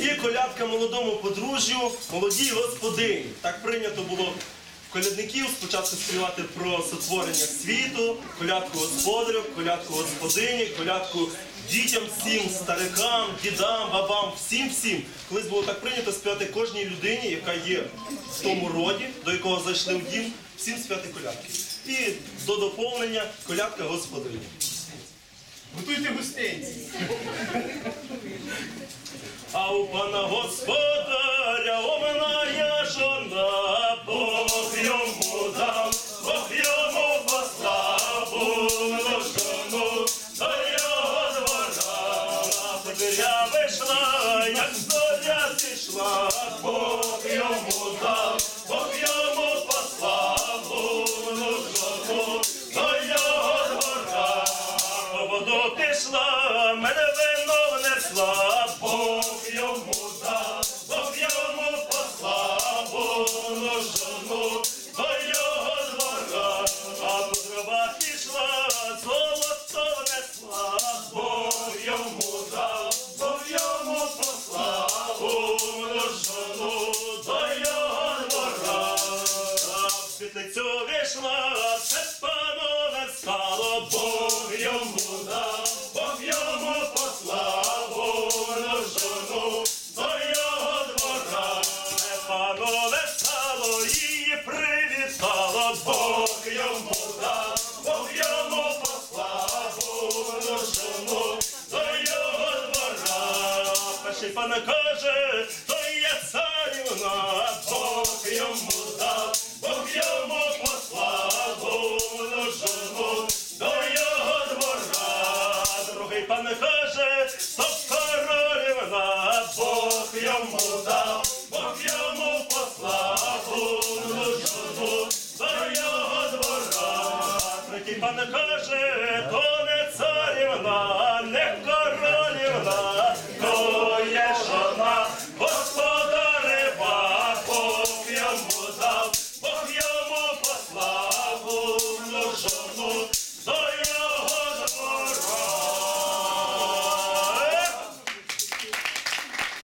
І колядка молодому подружжю, молодій господині. Так прийнято було колядників спочатку співати про сотворення світу, колядку господарю, колядку господині, колядку дітям всім, старикам, дідам, бабам, всім всім. Колись було так прийнято співати кожній людині, яка є в тому роді, до якого зайшли в дім, всім співати колядки. І до доповнення колядка господині. Готуйте гостинці. А у пана господаря оминає жона, Бог йому дав, Бог йому послав, було жону до його двора. Подвір'я вийшла, як зоря зійшла, Бог йому дав, Бог йому послав, було жону до його двора. По воду пішла, мене вино внесла, в світлицю вийшла, це панове стало, Бог йому дав, Бог йому послав, воно жону до його двора. Це панове стало, її привітало, Бог йому дав, Бог йому послав, воно жону до його двора. Перший пан каже, то є царівна, пан каже, то не царівна.